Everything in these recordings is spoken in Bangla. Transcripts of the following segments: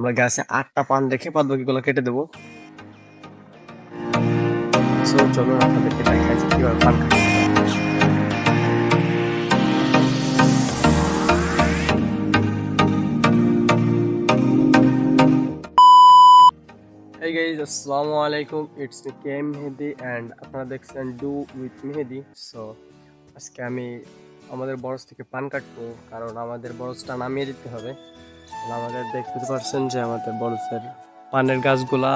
আমরা গ্যাসে আটটা পান রেখে বাদ বাকিগুলো কেটে দেবো। সো চলো আপনাদেরকে দেখাই কীভাবে পান হয়। Hey guys, আসসালামু আলাইকুম। It's me K Mehedi and আপনারা দেখছেন ডু উইথ মেহেদি সো আজকে আমি আমাদের বরস থেকে পান কাটবো কারণ আমাদের বরসটা নামিয়ে দিতে হবে। আমাদের দেখতে পারছেন যে আমাদের বরসের পানের গাছগুলা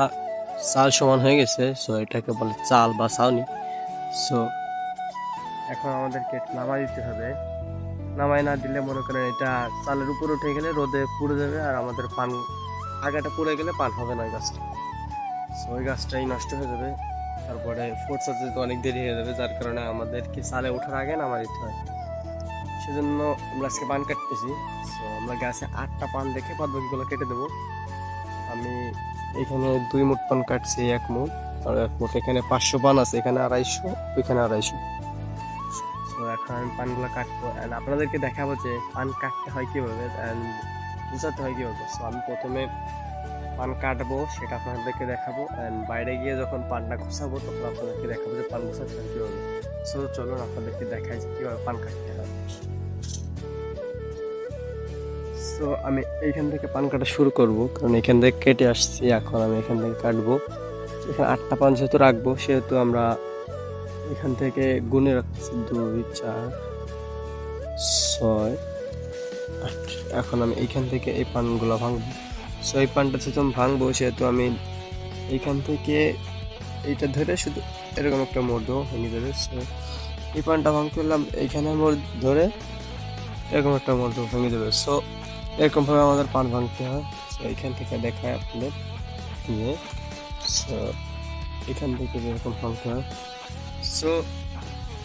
চাল সমান হয়ে গেছে সো এটাকে বলে চাল বা ছাউনি সো এখন আমাদেরকে নামাই দিতে হবে। নামাই না দিলে মনে করেন এটা চালের উপর উঠে গেলে রোদে পুড়ে যাবে আর আমাদের পান, আগাটা পুড়ে গেলে পান হবে না ওই গাছটা। সো ওই গাছটাই নষ্ট হয়ে যাবে। তারপরে ফোর্স হতে তো অনেক দেরি হয়ে যাবে, যার কারণে আমাদেরকে চালে ওঠার আগে নামা দিতে হয়। সেজন্য আমরা আজকে পান কাটতেছি। সো আমরা গাছে আটটা পান দেখে বাদ বাকিগুলো কেটে দেবো। আমি এখানে দুই মুঠ পান কাটছি, এক মুঠ। আর এক মুঠ, এখানে পাঁচশো পান আছে, এখানে আড়াইশো ওইখানে আড়াইশো। সো এখন আমি পানগুলো কাটবো। অ্যান্ড আপনাদেরকে দেখাবো যে পান কাটতে হয় কীভাবে অ্যান্ড বুঝাতে হয় কীভাবে। সো আমি প্রথমে পান কাটবো, সেটা আপনাদেরকে দেখাবো। অ্যান্ড বাইরে গিয়ে যখন পানটা ঘুষাবো, তখন আপনাদেরকে দেখাবো যে পান ঘুষাতে হয় কীভাবে। সো চলুন আপনাদেরকে দেখাই যে কীভাবে পান কাটতে হয়। সো আমি এইখান থেকে পান কাটা শুরু করব, কারণ এখান থেকে কেটে আসছি, এখন আমি এখান থেকে কাটবো। এখানে আটটা পান যেহেতু রাখব, সেহেতু আমরা এখান থেকে গুনে রাখতেছি দুই, চার, ছয়, আট। এখন আমি এইখান থেকে এই পানগুলো ভাঙবো। সো এই পানটা যেহেতু আমি ভাঙবো, সেহেতু আমি এইখান থেকে এইটা ধরে শুধু এরকম একটা মোড় দেবো ভেঙে দেবে। সো এই পানটা ভাঙতে হলাম এইখানে মোড় ধরে এরকম একটা মোড় দেবো, ভেঙে দেবে। সো এরকমভাবে আমাদের পান ভাঙতে হয়। সো এইখান থেকে দেখায় আপনাদের নিয়ে। সো এখান থেকে এরকম ভাঙতে হয়। সো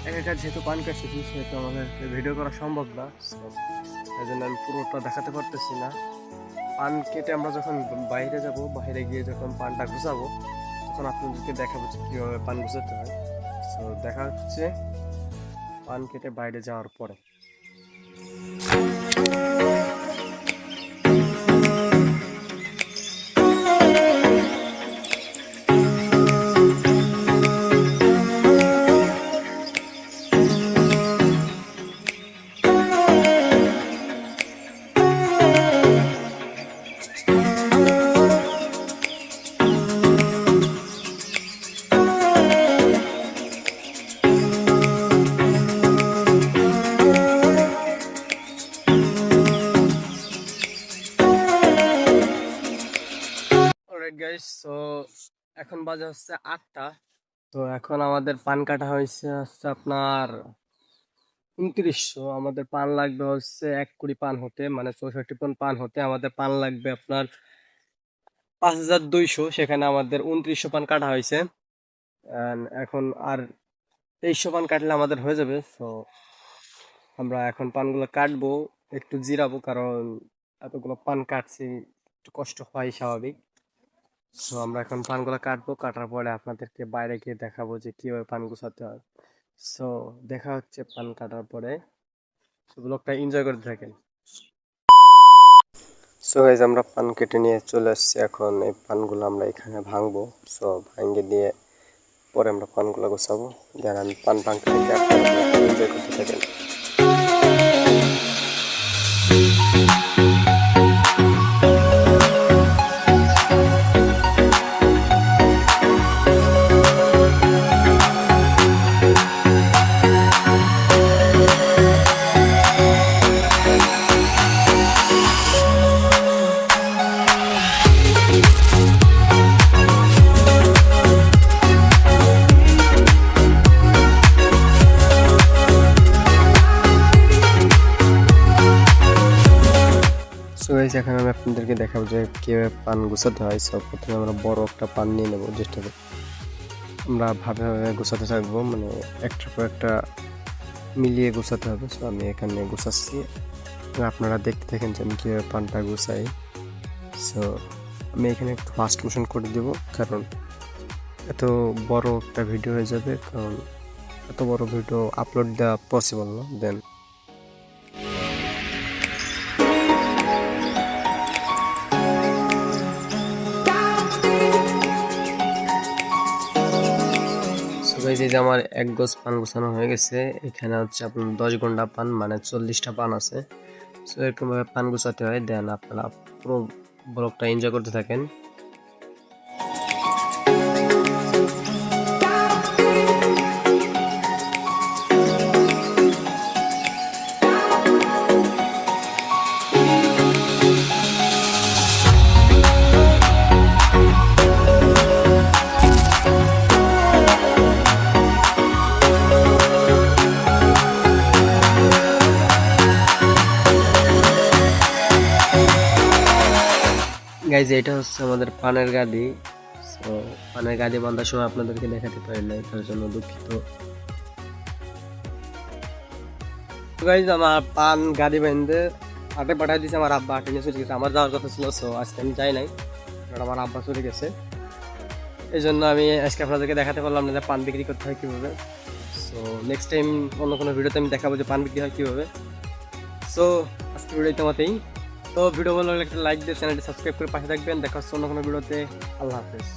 একা যেহেতু পান কাটছি সেহেতু আমাদের ভিডিও করা সম্ভব না। এই জন্য আমি পুরোটা দেখাতে পারতেছি না। পান কেটে আমরা যখন বাইরে যাব, বাইরে গিয়ে যখন পানটা গুছাবো, তখন আপনাদেরকে দেখাবো যে কীভাবে পান গুছাতে হয়। সো দেখা হচ্ছে পান কেটে বাইরে যাওয়ার পরে। এখন বাজে হচ্ছে আটটা। তো এখন আমাদের পান কাটা হয়েছে হচ্ছে আপনার উনত্রিশশো। আমাদের পান লাগবে হচ্ছে এক কুড়ি পান হতে মানে চৌষট্টি পন পান হতে। আমাদের পান লাগবে আপনার পাঁচ হাজার দুইশো। সেখানে আমাদের উনত্রিশশো পান কাটা হয়েছে। এখন আর তেইশশো পান কাটলে আমাদের হয়ে যাবে। সো আমরা এখন পানগুলো কাটবো, একটু জিরাবো, কারণ এতগুলো পান কাটছি, একটু কষ্ট হয় স্বাভাবিক। তো আমরা এখন পানগুলো কাটবো, কাটার পরে আপনাদেরকে বাইরে গিয়ে দেখাবো যে কীভাবে পান গুছাতে হয়। সো দেখা হচ্ছে পান কাটার পরে। ব্লগটা এনজয় করতে থাকেন। সো গাইজ আমরা পান কেটে নিয়ে চলে আসছি এখন। এই পানগুলো আমরা এখানে ভাঙবো। সো ভাঙে দিয়ে পরে আমরা পানগুলো গোছাবো। দেন আমি পান ভাঙতে এনজয় করতে থাকেন। সো গাইস এখন আমি আপনাদেরকে দেখাবো যে কীভাবে পান গুছাতে হয়। সব প্রথমে আমরা বড় একটা পান নিয়ে নেব যেটা আমরা ভাবে ভাবে গুছাতে থাকব মানে একটার পর একটা মিলিয়ে গুছাতে হবে। সো আমি এখানে গুছাচ্ছি। আপনারা দেখতে থাকেন যে আমি কীভাবে পানটা গুছাই। সো আমি এখানে একটু ফাস্ট মোশন করে দেবো, কারণ এত বড় একটা ভিডিও হয়ে যাবে, কারণ এত বড় ভিডিও আপলোড দেওয়া পসিবল না দেন গাইজ এই যে আমার এক গোছ পান গোছানো হয়ে গেছে, এখানে হচ্ছে আপনার দশ ঘণ্টা পান মানে চল্লিশটা পান আছে। সো এরকমভাবে পান গোছাতে হয়, দেন আপনারা পুরো ব্লগটা এনজয় করতে থাকেন। গাইজ এটা হচ্ছে আমাদের পানের গাড়ি সো পানের গাড়ি বান্ধার সময় আপনাদেরকে দেখাতে পারি না, এটার জন্য দুঃখিত। গাইজ আমার পান গাড়ি বেঁধে হাটে পাঠিয়ে দিয়েছে আমার আব্বা হাটে নিয়ে চলে গেছে। আমার যাওয়ার কথা ছিল সো আজকে আমি যাই নাই কারণ আমার আব্বা চলে গেছে। এই জন্য আমি আজকে আপনাদেরকে দেখাতে পারলাম না যে পান বিক্রি করতে হয় কীভাবে। সো নেক্সট টাইম অন্য কোনো ভিডিওতে আমি দেখাবো যে পান বিক্রি হয় কীভাবে। সো আজকে ভিডিও তোমাতেই তো ভিডিও ভালো লাগলে একটা লাইক দিয়ে চ্যানেলটি সাবস্ক্রাইব করে পাশে থাকবেন। দেখা হচ্ছে অন্য কোনো ভিডিওতে। আল্লাহ হাফেজ।